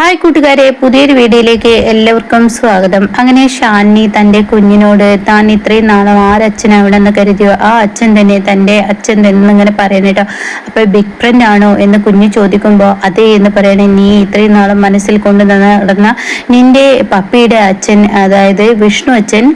Hi കൂട്ടുകാരെ പുതിയൊരു വീഡിയോയിലേക്ക് എല്ലാവർക്കും സ്വാഗതം. അങ്ങനെ ഷാനി തന്റെ കുഞ്ഞിനോട് താൻ ഇത്രയും നാളും ആരച്ഛൻ അവിടെ നിന്ന് കരുതിയോ? ആ അച്ഛൻ തന്നെ തന്റെ അച്ഛൻ തന്നെ ഇങ്ങനെ കേട്ടോ. അപ്പോൾ ബിഗ് ഫ്രണ്ട് ആണോ? എന്ന് കുഞ്ഞ് ചോദിക്കുമ്പോൾ അതേ എന്ന് പറയണേ നീ ഇത്രയും നാളും മനസ്സിൽ കൊണ്ടു നടന്ന നിന്റെ പപ്പിയുടെ അച്ഛൻ അതായത് വിഷ്ണു അച്ഛൻ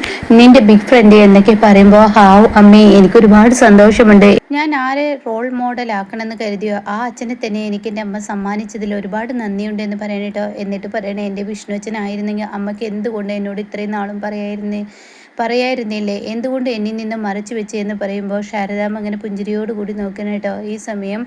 നിന്റെ ബിഗ് ഫ്രണ്ട് എന്നൊക്കെ പറയുമ്പോൾ ഹാവ് അമ്മേ എനിക്ക് ഒരുപാട് സന്തോഷമുണ്ട്. ഞാൻ ആരെ റോൾ മോഡൽ ആക്കണമെന്ന് കരുതിയോ? ആ അച്ഛനെ തന്നെ എനിക്ക് എന്റെ അമ്മ സമ്മാനിച്ചതിൽ ഒരുപാട് നന്ദിയുണ്ട് എന്ന് പറയണേട്ടോ എന്നിട്ട് പറയണേ എന്റെ വിഷ്ണു അച്ഛനായിരുന്നെങ്കിൽ അമ്മയ്ക്ക് എന്തുകൊണ്ട് എന്നോട് ഇത്രയും നാളും പറയായിരുന്നേ പറയായിരുന്നില്ലേ? എന്തുകൊണ്ട് എന്നിൽ നിന്ന് മറച്ചു വെച്ച് എന്ന് പറയുമ്പോൾ ശാരദാമ്മ അങ്ങനെ പുഞ്ചിരിയോടുകൂടി നോക്കണേട്ടോ ഈ സമയം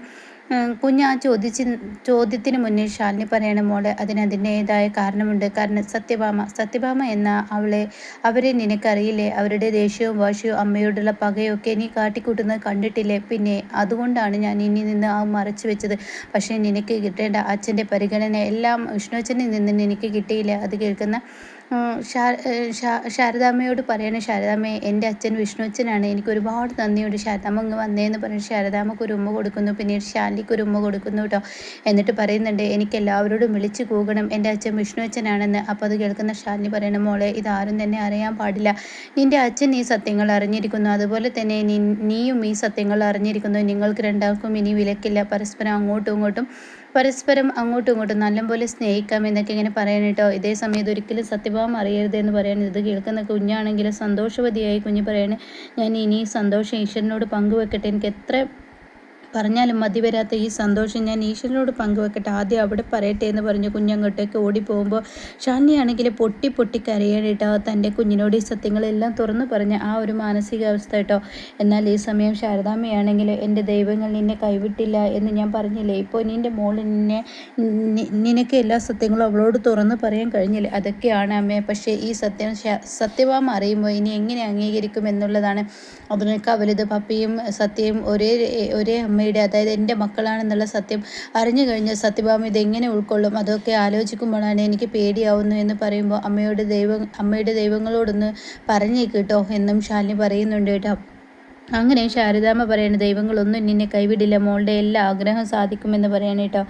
കുഞ്ഞ് ആ ചോദിച്ച് ചോദ്യത്തിന് മുന്നിൽ ശാലിനി പറയണ മോളെ അതിന് അതിന്റെതായ കാരണമുണ്ട്. കാരണം സത്യഭാമ സത്യഭാമ എന്ന അവളെ അവരെ നിനക്കറിയില്ലേ? അവരുടെ ദേഷ്യവും വാശിയും അമ്മയോടുള്ള പകയൊക്കെ നീ കാട്ടിക്കൂട്ടുന്നത് കണ്ടിട്ടില്ലേ? പിന്നെ അതുകൊണ്ടാണ് ഞാൻ ഇനി നിന്ന് ആ മറച്ചു വെച്ചത്. പക്ഷേ നിനക്ക് കിട്ടേണ്ട അച്ഛന്റെ പരിഗണന എല്ലാം വിഷ്ണു അച്ഛനിൽ നിന്ന് എനിക്ക് കിട്ടിയില്ല? അത് കേൾക്കുന്ന ശാരദാമ്മയോട് പറയണേ ശാരദാമ്മയെ എന്റെ അച്ഛൻ വിഷ്ണു അച്ഛനാണ് എനിക്ക് ഒരുപാട് നന്ദിയുണ്ട്. ശാരദാമ്മ ഇങ്ങ് വന്നേന്ന് പറഞ്ഞ് ശാരദാമ്മക്ക് ഒരു ഉമ്മ കൊടുക്കുന്നു. പിന്നീട് ശാലിക്ക് ഒരു ഉമ്മ കൊടുക്കുന്നു കേട്ടോ എന്നിട്ട് പറയുന്നുണ്ട് എനിക്ക് എല്ലാവരോടും വിളിച്ചു കൂകണം. എന്റെ അച്ഛൻ വിഷ്ണു അച്ഛനാണെന്ന് അപ്പോൾ അത് കേൾക്കുന്ന ശാലിനി പറയണം മോളെ ഇതാരും തന്നെ അറിയാൻ പാടില്ല. നിന്റെ അച്ഛൻ ഈ സത്യങ്ങൾ അറിഞ്ഞിരിക്കുന്നു. അതുപോലെ തന്നെ നീയും ഈ സത്യങ്ങൾ അറിഞ്ഞിരിക്കുന്നു. നിങ്ങൾക്ക് രണ്ടാൾക്കും ഇനി വിലക്കില്ല. പരസ്പരം അങ്ങോട്ടും ഇങ്ങോട്ടും പരസ്പരം അങ്ങോട്ടും ഇങ്ങോട്ടും നല്ലപോലെ സ്നേഹിക്കാം എന്നൊക്കെ ഇങ്ങനെ പറയാൻ കേട്ടോ. ഇതേ സമയത്ത് ഒരിക്കലും സത്യഭാവം അറിയരുത് എന്ന് പറയാൻ ഇത് കേൾക്കുന്ന കുഞ്ഞാണെങ്കിൽ സന്തോഷവതിയായി കുഞ്ഞ് പറയാണ് ഞാൻ ഇനി സന്തോഷം ഈശ്വരനോട് പങ്കുവെക്കട്ടെ. എനിക്ക് എത്ര പറഞ്ഞാലും മതി വരാത്ത ഈ സന്തോഷം ഞാൻ ഈശ്വരനോട് പങ്കുവെക്കട്ടെ. ആദ്യം അവിടെ പറയട്ടെ എന്ന് പറഞ്ഞു കുഞ്ഞങ്ങോട്ടേക്ക് ഓടിപ്പോകുമ്പോൾ ഷാനിയാണെങ്കിൽ പൊട്ടി പൊട്ടി കരയാനിട്ടോ തന്റെ കുഞ്ഞിനോട് ഈ സത്യങ്ങളെല്ലാം തുറന്നു പറഞ്ഞ ആ ഒരു മാനസികാവസ്ഥ കേട്ടോ. എന്നാൽ ഈ സമയം ശാരദാമ്മയാണെങ്കിൽ എന്റെ ദൈവങ്ങൾ നിന്നെ കൈവിട്ടില്ല എന്ന് ഞാൻ പറഞ്ഞില്ലേ? ഇപ്പോൾ നിന്റെ മോൾ നിന്നെ നിനക്ക് എല്ലാ സത്യങ്ങളും അവളോട് തുറന്ന് പറയാൻ കഴിഞ്ഞില്ലേ? അതൊക്കെയാണ് അമ്മേ. പക്ഷേ ഈ സത്യം സത്യവാം അറിയുമ്പോൾ ഇനി എങ്ങനെ അംഗീകരിക്കും എന്നുള്ളതാണ്. അതിനൊക്കെ വലുത് പപ്പിയും സത്യയും ഒരേ ഒരേ അമ്മയുടെ അതായത് എന്റെ മക്കളാണെന്നുള്ള സത്യം അറിഞ്ഞു കഴിഞ്ഞ സത്യഭാമ എങ്ങനെ ഉൾക്കൊള്ളും? അതൊക്കെ ആലോചിക്കുമ്പോഴാണ് എനിക്ക് പേടിയാവുന്നു എന്ന് പറയുമ്പോൾ അമ്മയുടെ ദൈവം അമ്മയുടെ ദൈവങ്ങളോടൊന്ന് പറഞ്ഞേക്കിട്ടോ എന്നും ശാലിനി പറയുന്നുണ്ട് കേട്ടോ. അങ്ങനെ ശാരദാമ്മ പറയുന്നത് ദൈവങ്ങളൊന്നും നിന്നെ കൈവിടില്ല. മോളുടെ എല്ലാ ആഗ്രഹം സാധിക്കുമെന്ന് പറയണം കേട്ടോ.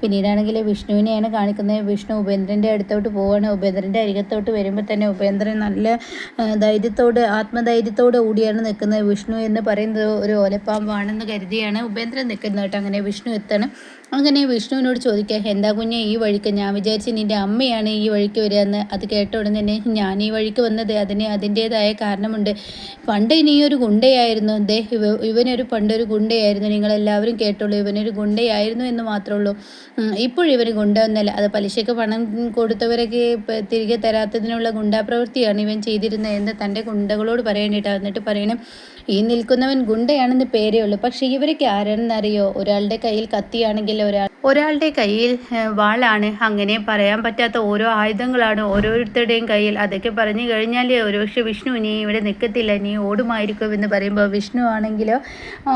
പിന്നീടാണെങ്കിൽ വിഷ്ണുവിനെയാണ് കാണിക്കുന്നത്. വിഷ്ണു ഉപേന്ദ്രന്റെ അടുത്തോട്ട് പോവാണ്. ഉപേന്ദ്രന്റെ അരികത്തോട്ട് വരുമ്പോൾ തന്നെ ഉപേന്ദ്രൻ നല്ല ധൈര്യത്തോട് ആത്മധൈര്യത്തോട് കൂടിയാണ് നിൽക്കുന്നത്. വിഷ്ണു എന്ന് പറയുന്നത് ഒരു ഓലപ്പാമ്പാണെന്ന് കരുതിയാണ് ഉപേന്ദ്രൻ നിൽക്കുന്നത് കേട്ടോ. അങ്ങനെ വിഷ്ണു എത്തണം. അങ്ങനെ വിഷ്ണുവിനോട് ചോദിക്കുക എന്താ കുഞ്ഞെ ഈ വഴിക്ക്? ഞാൻ വിചാരിച്ച് നിന്റെ അമ്മയാണ് ഈ വഴിക്ക് വരിക എന്ന്. അത് കേട്ട ഉടനെ തന്നെ ഞാൻ ഈ വഴിക്ക് വന്നത് അതിന് അതിന്റേതായ കാരണമുണ്ട്. പണ്ട് ഇനിയൊരു ഗുണ്ടയായിരുന്നു. ദേ ഇവ ഇവനൊരു പണ്ടൊരു ഗുണ്ടയായിരുന്നു. നിങ്ങളെല്ലാവരും കേട്ടുള്ളൂ ഇവനൊരു ഗുണ്ടയായിരുന്നു എന്ന് മാത്രമേ ഉള്ളൂ ഗുണ്ട ഒന്നല്ല അത് പലിശയ്ക്ക് പണം കൊടുത്തവരൊക്കെ തിരികെ തരാത്തതിനുള്ള ഗുണ്ടാപ്രവൃത്തിയാണ് ഇവൻ ചെയ്തിരുന്നത് എന്ന് തന്റെ ഗുണ്ടകളോട് പറയേണ്ടിയിട്ടാണ് എന്നിട്ട് പറയണം ഈ നിൽക്കുന്നവൻ ഗുണ്ടയാണെന്ന് പേരേ ഉള്ളൂ. പക്ഷേ ഇവരൊക്കെ ആരാണെന്നറിയോ? ഒരാളുടെ കയ്യിൽ കത്തിയാണെങ്കിൽ ഒരാൾ ഒരാളുടെ കയ്യിൽ വാളാണ്. അങ്ങനെ പറയാൻ പറ്റാത്ത ഓരോ ആയുധങ്ങളാണ് ഓരോരുത്തരുടെയും കയ്യിൽ. അതൊക്കെ പറഞ്ഞു കഴിഞ്ഞാൽ ഒരുപക്ഷെ വിഷ്ണു നീ ഇവിടെ നിൽക്കത്തില്ല. നീ ഓടുമായിരിക്കും എന്ന് പറയുമ്പോൾ വിഷ്ണു ആണെങ്കിലോ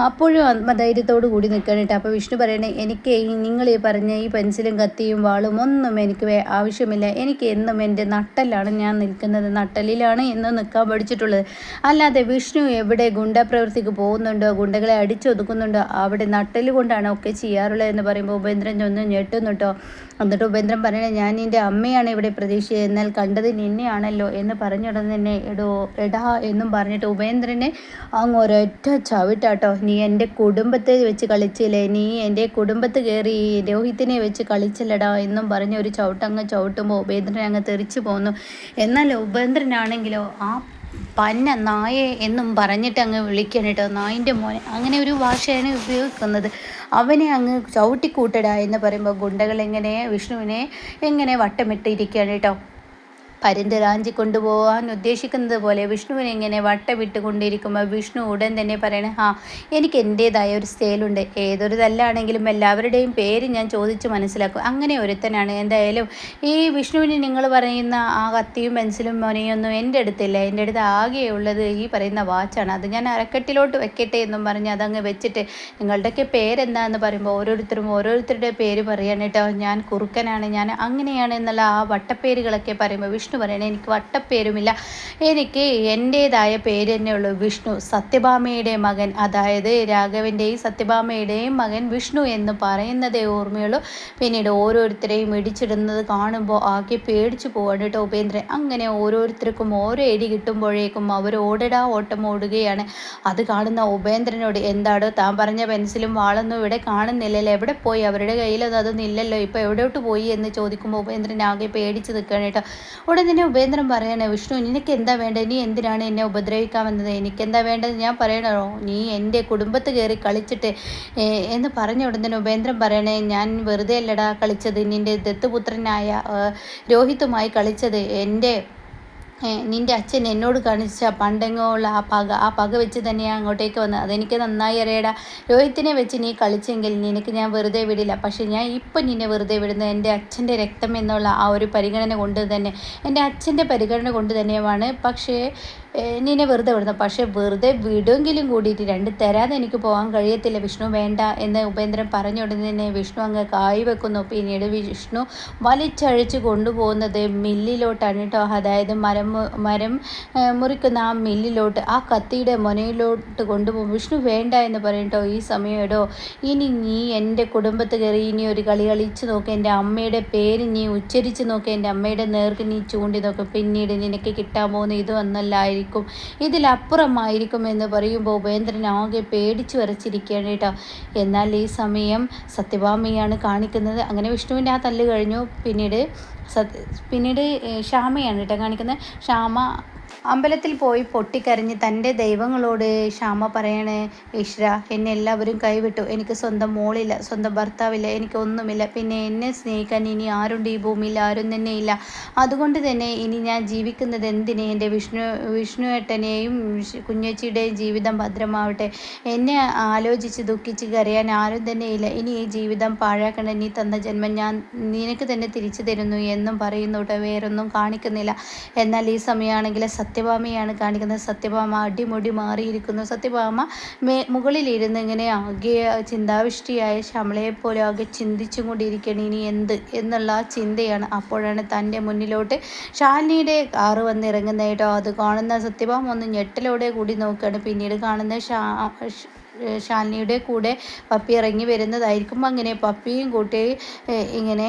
അപ്പോഴും ആത്മധൈര്യത്തോടു കൂടി നിൽക്കണിട്ട് അപ്പോൾ വിഷ്ണു പറയണേ എനിക്ക് നിങ്ങൾ ഈ പറഞ്ഞ ഈ പെൻസിലും കത്തിയും വാളും ഒന്നും എനിക്ക് ആവശ്യമില്ല. എനിക്ക് എന്നും എന്റെ നട്ടലാണ് ഞാൻ നിൽക്കുന്നത്. നട്ടലിലാണ് എന്നും നിൽക്കാൻ പഠിച്ചിട്ടുള്ളത്. അല്ലാതെ വിഷ്ണു എവിടെ ഗുണ്ടപ്രവൃത്തിക്ക് പോകുന്നുണ്ടോ ഗുണ്ടകളെ അടിച്ചൊതുക്കുന്നുണ്ടോ അവിടെ നട്ടൽ കൊണ്ടാണ് ഒക്കെ ചെയ്യാറുള്ളത്? എന്ന് പറയുമ്പോൾ ഉപേന്ദ്രൻ ഒന്ന് ഞെട്ടുന്നു കേട്ടോ. എന്നിട്ട് ഉപേന്ദ്രൻ പറയണേ ഞാൻ നിന്റെ അമ്മയാണ് ഇവിടെ പ്രതീക്ഷിച്ചത് എന്നാൽ കണ്ടത് നിന്നെയാണല്ലോ എന്ന് പറഞ്ഞുടനെ തന്നെ എടോ എടാ എന്നും പറഞ്ഞിട്ട് ഉപേന്ദ്രനെ അങ്ങ് ഒരൊറ്റ ചവിട്ടാട്ടോ. നീ എന്റെ കുടുംബത്തെ വെച്ച് കളിച്ചില്ലേ? നീ എന്റെ കുടുംബത്ത് കയറി രോഹിത്തിനെ വെച്ച് കളിച്ചില്ലടാ എന്നും പറഞ്ഞ് ഒരു ചവിട്ടങ്ങ് ചവിട്ടുമ്പോൾ ഉപേന്ദ്രൻ അങ്ങ് തെറിച്ചു പോന്നു. എന്നാൽ ഉപേന്ദ്രനാണെങ്കിലോ ആ പന്ന നായെ എന്നും പറഞ്ഞിട്ട് അങ്ങ് വിളിക്കണം കേട്ടോ. നായിന്റെ മോനെ. അങ്ങനെ ഒരു ഭാഷയാണ് ഉപയോഗിക്കുന്നത്. അവനെ അങ്ങ് ചവിട്ടിക്കൂട്ടടാ എന്ന് പറയുമ്പോൾ ഗുണ്ടകൾ എങ്ങനെ വിഷ്ണുവിനെ എങ്ങനെ വട്ടമിട്ടിരിക്കുകയാണ് കേട്ടോ. പരുന്ത് റാഞ്ചി കൊണ്ടുപോകാൻ ഉദ്ദേശിക്കുന്നത് പോലെ വിഷ്ണുവിനെ ഇങ്ങനെ വട്ടമിട്ട് കൊണ്ടിരിക്കുമ്പോൾ വിഷ്ണു ഉടൻ തന്നെ പറയണേ ആ എനിക്ക് എന്റേതായ ഒരു സ്റ്റേലുണ്ട് ഏതൊരു തല്ലാണെങ്കിലും എല്ലാവരുടെയും പേര് ഞാൻ ചോദിച്ച് മനസ്സിലാക്കും. അങ്ങനെ ഒരുത്തനാണ്. എന്തായാലും ഈ വിഷ്ണുവിന് നിങ്ങൾ പറയുന്ന ആ കത്തിയും പെൻസിലും മൊനയൊന്നും എന്റെ അടുത്തില്ല. എന്റെ അടുത്ത് ആകെയുള്ളത് ഈ പറയുന്ന വാച്ചാണ്. അത് ഞാൻ അരക്കെട്ടിലോട്ട് വെക്കട്ടെ എന്നും പറഞ്ഞ് അതങ്ങ് വെച്ചിട്ട് നിങ്ങളുടെയൊക്കെ പേരെന്താന്ന് പറയുമ്പോൾ ഓരോരുത്തരും ഓരോരുത്തരുടെ പേര് പറയാൻ കേട്ടോ ഞാൻ കുറുക്കനാണ്. ഞാൻ അങ്ങനെയാണ് എന്നുള്ള ആ വട്ടപ്പേരുകളൊക്കെ പറയുമ്പോൾ വിഷ്ണു വിഷ്ണു പറയണേ. എനിക്ക് വട്ടപ്പേരുമില്ല. എനിക്ക് എന്റേതായ പേര് തന്നെയുള്ളൂ വിഷ്ണു. സത്യഭാമയുടെ മകൻ അതായത് രാഘവന്റെയും സത്യഭാമയുടെയും മകൻ വിഷ്ണു എന്ന് പറയുന്നതേ ഓർമ്മയുള്ളൂ. പിന്നീട് ഓരോരുത്തരെയും ഇടിച്ചിടുന്നത് കാണുമ്പോൾ ആകെ പേടിച്ചു പോവാണ് കേട്ടോ ഉപേന്ദ്രൻ. അങ്ങനെ ഓരോരുത്തർക്കും ഓരോ എടി കിട്ടുമ്പോഴേക്കും അവർ ഓടടാ ഓട്ടം ഓടുകയാണ്. അത് കാണുന്ന ഉപേന്ദ്രനോട് എന്താടോ താൻ പറഞ്ഞ പെൻസിലും വാളൊന്നും ഇവിടെ കാണുന്നില്ലല്ലോ. എവിടെ പോയി? അവരുടെ കയ്യിലൊന്നും അതൊന്നും ഇല്ലല്ലോ. ഇപ്പോൾ എവിടോട്ട് പോയി? എന്ന് ചോദിക്കുമ്പോൾ ഉപേന്ദ്രൻ ആകെ പേടിച്ച് നിൽക്കുകയാണ് കേട്ടോ ഉടൻ നിന്നെ ഉപേന്ദ്രൻ പറയണേ വിഷ്ണു നിനക്ക് എന്താ വേണ്ടത്? നീ എന്തിനാണ് എന്നെ ഉപദ്രവിക്കാൻ വന്നത് എനിക്കെന്താ വേണ്ടത്? ഞാൻ പറയണോ നീ എന്റെ കുടുംബത്ത് കയറി കളിച്ചിട്ട് എന്ന് പറഞ്ഞ ഉടൻ തന്നെ ഉപേന്ദ്രൻ പറയണേ ഞാൻ വെറുതെ അല്ലടാ കളിച്ചത്. നിന്റെ ദത്തുപുത്രനായ രോഹിതുമായി കളിച്ചത്. എന്റെ നിന്റെ അച്ഛൻ എന്നോട് കാണിച്ച പണ്ടെങ്ങോള്ള ആ പക ആ പക വെച്ച് തന്നെയാണ് അങ്ങോട്ടേക്ക് വന്നത് അതെനിക്ക് നന്നായി അറിയടാ. രോഹിത്തിനെ വെച്ച് നീ കളിച്ചെങ്കിൽ നിനക്ക് ഞാൻ വെറുതെ വിടില്ല. പക്ഷേ ഞാൻ ഇപ്പം നിന്നെ വെറുതെ വിടുന്നത് എന്റെ അച്ഛന്റെ രക്തം എന്നുള്ള ആ ഒരു പരിഗണന കൊണ്ട് തന്നെ എന്റെ അച്ഛന്റെ പരിഗണന കൊണ്ട് തന്നെയുമാണ്. പക്ഷേ നിന്നെ വെറുതെ വിടുന്നു. പക്ഷേ വെറുതെ വിടുമെങ്കിലും കൂടിയിട്ട് രണ്ട് തരാതെ എനിക്ക് പോകാൻ കഴിയത്തില്ല. വിഷ്ണു വേണ്ട എന്ന് ഉപേന്ദ്രൻ പറഞ്ഞു ഉടനെ തന്നെ വിഷ്ണു അങ്ങ് കായ് വെക്കുന്നു. പിന്നീട് വിഷ്ണു വലിച്ചഴിച്ച് കൊണ്ടുപോകുന്നത് മില്ലിലോട്ടാണ് കേട്ടോ. അതായത് മരം മരം മുറിക്കുന്ന ആ മില്ലിലോട്ട് ആ കത്തിയുടെ മുനയിലോട്ട് കൊണ്ടുപോകും. വിഷ്ണു വേണ്ട എന്ന് പറയട്ടോ ഈ സമയം. എടോ ഇനി നീ എന്റെ കുടുംബത്ത് കയറി ഇനി ഒരു കളി കളിച്ച് നോക്ക്. എന്റെ അമ്മയുടെ പേര് നീ ഉച്ചരിച്ച് നോക്ക്. എന്റെ അമ്മയുടെ നേർക്ക് നീ ചൂണ്ടി നോക്ക്. പിന്നീട് നിനക്ക് കിട്ടാൻ പോകുന്ന ഇത് ആയിരിക്കും ഇതിലപ്പുറമായിരിക്കും എന്ന് പറയുമ്പോൾ ഉപേന്ദ്രൻ ആകെ പേടിച്ചു വരച്ചിരിക്കുകയാണ് കേട്ടോ. എന്നാൽ ഈ സമയം സത്യഭാമയാണ് കാണിക്കുന്നത്. അങ്ങനെ വിഷ്ണുവിന്റെ ആ തല്ല് കഴിഞ്ഞു. പിന്നീട് സത് പിന്നീട് ക്ഷാമയാണ് കേട്ടോ കാണിക്കുന്നത്. ശ്യാമ അമ്പലത്തിൽ പോയി പൊട്ടിക്കരഞ്ഞ് തന്റെ ദൈവങ്ങളോട് ക്ഷാമ പറയണേ ഈശ്വര എന്നെ എല്ലാവരും കൈവിട്ടു. എനിക്ക് സ്വന്തം മോളില്ല സ്വന്തം ഭർത്താവില്ല എനിക്ക് ഒന്നുമില്ല. പിന്നെ എന്നെ സ്നേഹിക്കാൻ ഇനി ആരുണ്ട് ഈ ഭൂമിയിൽ? ആരും തന്നെ ഇല്ല. അതുകൊണ്ട് തന്നെ ഇനി ഞാൻ ജീവിക്കുന്നത് എന്തിനെ? എന്റെ വിഷ്ണു വിഷ്ണുവേട്ടനെയും കുഞ്ഞച്ചിയുടെയും ജീവിതം ഭദ്രമാവട്ടെ. എന്നെ ആലോചിച്ച് ദുഃഖിച്ച് കരയാൻ ആരും തന്നെ ഇല്ല. ഇനി ഈ ജീവിതം പാഴാക്കണ്ട നീ തന്ന ജന്മം ഞാൻ നിനക്ക് തന്നെ തിരിച്ചു തരുന്നു എന്നും പറയുന്നു കേട്ടോ. വേറൊന്നും കാണിക്കുന്നില്ല. എന്നാൽ ഈ സമയമാണെങ്കിൽ സത്യഭാമയാണ് കാണിക്കുന്നത്. സത്യഭാമ അടിമുടി മാറിയിരിക്കുന്നു. സത്യഭാമ മേ മുകളിലിരുന്ന് ഇങ്ങനെ ആകെ ചിന്താവിഷ്ടിയായ ശമളയെ പോലെ ആകെ ചിന്തിച്ചും കൊണ്ടിരിക്കണം ഇനി എന്ത് എന്നുള്ള ആ ചിന്തയാണ് അപ്പോഴാണ് തന്റെ മുന്നിലോട്ട് ശാലിനിയുടെ കാറ് വന്നിറങ്ങുന്നത് കേട്ടോ അത് കാണുന്ന സത്യഭാമ ഒന്ന് ഞെട്ടലോടെ കൂടി നോക്കുകയാണ്. പിന്നീട് കാണുന്ന ഷാ ശാലിനിയുടെ കൂടെ പപ്പി ഇറങ്ങി വരുന്നതായിരിക്കും അങ്ങനെ പപ്പിയും കൂട്ടി ഇങ്ങനെ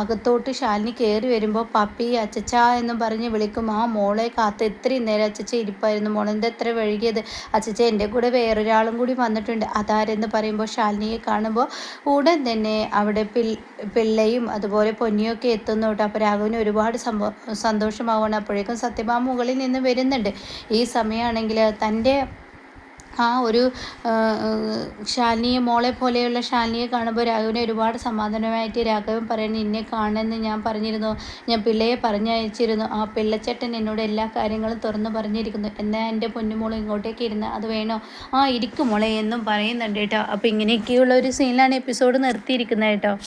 അകത്തോട്ട് ശാലിനി കയറി വരുമ്പോൾ പപ്പി അച്ചച്ച എന്ന് പറഞ്ഞ് വിളിക്കും. ആ മോളെ കാത്ത് ഇത്രയും നേരം അച്ചച്ച ഇരിപ്പായിരുന്നു. മോളെന്താ എത്ര വഴുകിയത് അച്ചച്ച എന്റെ കൂടെ വേറൊരാളും കൂടി വന്നിട്ടുണ്ട്. അതാരെന്ന് പറയുമ്പോൾ ശാലിനിയെ കാണുമ്പോൾ ഉടൻ തന്നെ അവിടെ പിള്ളയും അതുപോലെ പൊന്നിയൊക്കെ എത്തുന്നു കേട്ടോ. അപ്പോൾ രാഘവന് ഒരുപാട് സന്തോഷമാവുകയാണ്. അപ്പോഴേക്കും സത്യഭാമ മുകളിൽ നിന്ന് വരുന്നുണ്ട്. ഈ സമയമാണെങ്കിൽ തന്റെ ആ ഒരു ശാലിനിയെ മോളെ പോലെയുള്ള ശാലിനിയെ കാണുമ്പോൾ രാഘവനെ ഒരുപാട് സമാധാനമായിട്ട് രാഘവൻ പറയുന്നു നിന്നെ കാണുമെന്ന് ഞാൻ പറഞ്ഞിരുന്നു. ഞാൻ പിള്ളയെ പറഞ്ഞയച്ചിരുന്നു. ആ പിള്ളച്ചേട്ടൻ എന്നോട് എല്ലാ കാര്യങ്ങളും തുറന്ന് പറഞ്ഞിരിക്കുന്നു. എന്നാൽ എന്റെ പൊന്നുമോൾ ഇങ്ങോട്ടേക്ക് ഇരുന്ന് അത് വേണോ? ആ ഇരിക്കും മോളെ എന്നും പറയുന്നുണ്ട് കേട്ടോ. അപ്പോൾ ഇങ്ങനെയൊക്കെയുള്ള ഒരു സീനിലാണ് എപ്പിസോഡ് നിർത്തിയിരിക്കുന്നത് കേട്ടോ.